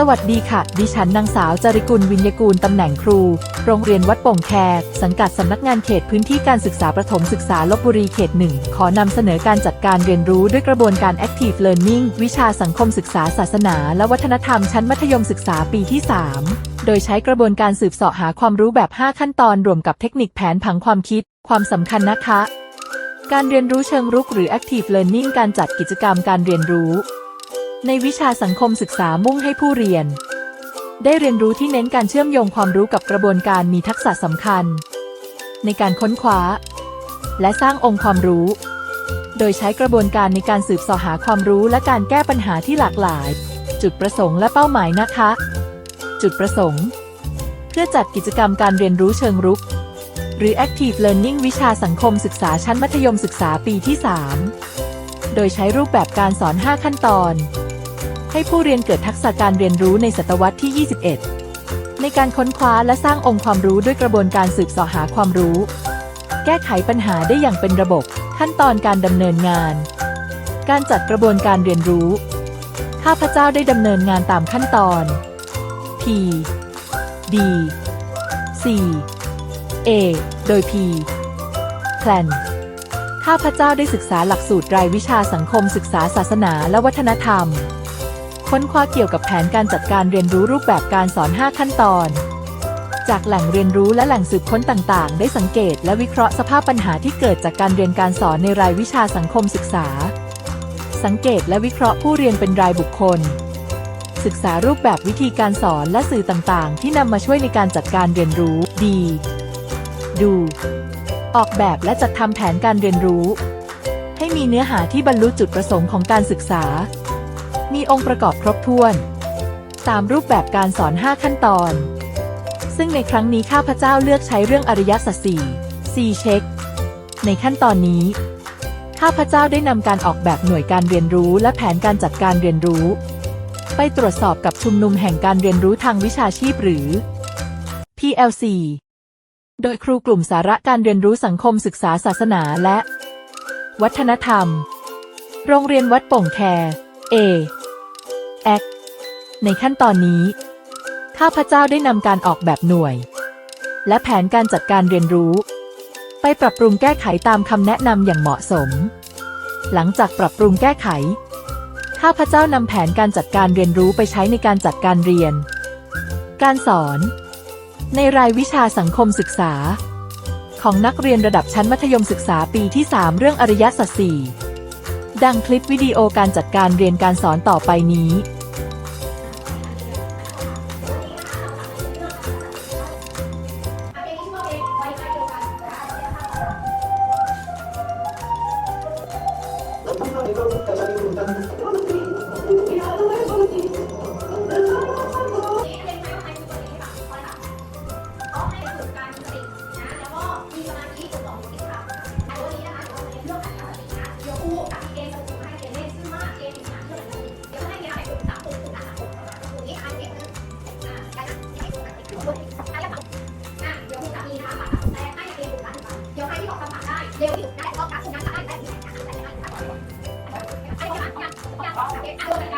สวัสดีค่ะ ดิฉันนางสาวจริกุลวิญญกูลตำแหน่งครู โรงเรียนวัดโป่งแคสังกัดสำนักงานเขตพื้นที่การศึกษาประถมศึกษาลบบุรีเขตหนึ่งขอนำเสนอการจัดการเรียนรู้ด้วยกระบวนการ Active Learning วิชาสังคมศึกษาศาสนา และวัฒนธรรมชั้นมัธยมศึกษาปีที่ 3 โดยใช้กระบวนการสืบเสาะหาความรู้แบบ 5 ขั้นตอนรวมกับเทคนิคแผนผังความคิด ความสำคัญนะคะ การเรียนรู้เชิงรุกหรือ Active Learning การจัดกิจกรรมการเรียนรู้ ในวิชาสังคมศึกษามุ่งให้ผู้เรียน ได้เรียนรู้ที่เน้นการเชื่อมโยงความรู้กับกระบวนการมีทักษะสำคัญ ในการค้นคว้า และสร้างองค์ความรู้ โดยใช้กระบวนการในการสืบเสาะหาความรู้และการแก้ปัญหาที่หลากหลาย จุดประสงค์และเป้าหมายนะคะ จุดประสงค์ เพื่อจัดกิจกรรมการเรียนรู้เชิงรุก หรือ Active Learning วิชาสังคมศึกษาชั้นมัธยมศึกษาปีที่ 3 โดยใช้รูปแบบการสอน 5 ขั้นตอน ให้ผู้เรียนเกิดทักษะการเรียนรู้ในศตวรรษที่ 21 ในการค้นคว้าและสร้างองค์ความรู้ด้วยกระบวนการสืบเสาะหาความรู้ แก้ไขปัญหาได้อย่างเป็นระบบ ขั้นตอนการดำเนินงาน การจัดกระบวนการเรียนรู้ ข้าพเจ้าได้ดำเนินงานตามขั้นตอน P D C A โดย P Plan ข้าพเจ้าได้ศึกษาหลักสูตรรายวิชาสังคมศึกษาศาสนาและวัฒนธรรม ค้นคว้าเกี่ยวกับแผนการจัดการเรียนรู้รูปแบบการสอน 5 ขั้นตอน จากแหล่งเรียนรู้และแหล่งสืบค้นต่างๆ ได้สังเกตและวิเคราะห์สภาพปัญหาที่เกิดจากการเรียนการสอนในรายวิชาสังคมศึกษา สังเกตและวิเคราะห์ผู้เรียนเป็นรายบุคคล ศึกษารูปแบบวิธีการสอนและสื่อต่างๆ ที่นำมาช่วยในการจัดการเรียนรู้ดี ดู ออกแบบและจัดทำแผนการเรียนรู้ ให้มีเนื้อหาที่บรรลุจุดประสงค์ของการศึกษา มีองค์ประกอบครบถ้วน ตามรูปแบบการสอน 5 ขั้นตอน ซึ่งในครั้งนี้ข้าพเจ้าเลือกใช้เรื่องอริยสัจสี่ C เช็ค ในขั้นตอนนี้ ข้าพเจ้าได้นำการออกแบบหน่วยการเรียนรู้และแผนการจัดการเรียนรู้ ไปตรวจสอบกับชุมนุมแห่งการเรียนรู้ทางวิชาชีพหรือ PLC โดยครูกลุ่มสาระการเรียนรู้สังคมศึกษาศาสนาและ วัฒนธรรม โรงเรียนวัดป่งแค A แอคในขั้นตอนนี้ ข้าพเจ้าได้นำการออกแบบหน่วย และแผนการจัดการเรียนรู้ ไปปรับปรุงแก้ไขตามคำแนะนำอย่างเหมาะสม หลังจากปรับปรุงแก้ไข ข้าพเจ้านำแผนการจัดการเรียนรู้ไปใช้ในการจัดการเรียน การสอน ในรายวิชาสังคมศึกษา ของนักเรียนระดับชั้นมัธยมศึกษาปีที่ 3 เรื่องอริยสัจสี่ ดังคลิปวิดีโอการจัดการเรียนการสอนต่อไปนี้ เก็ตตัวนะ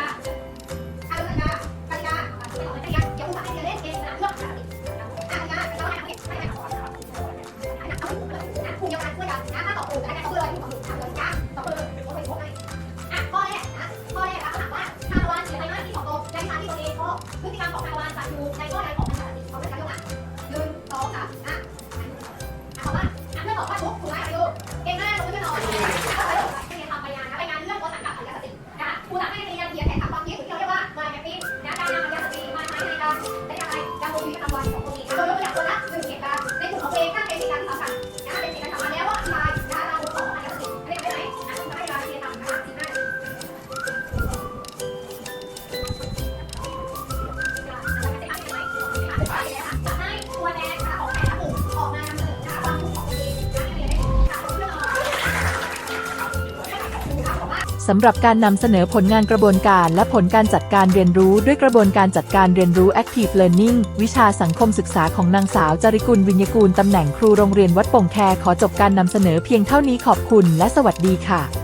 สำหรับการนำเสนอผลงานกระบวนการและผลการจัดการเรียนรู้ด้วยกระบวนการจัดการเรียนรู้ Active Learning วิชาสังคมศึกษาของนางสาวจริกุลวิญญกูลตำแหน่งครูโรงเรียนวัดป่งแคขอจบการนำเสนอเพียงเท่านี้ขอบคุณและสวัสดีค่ะ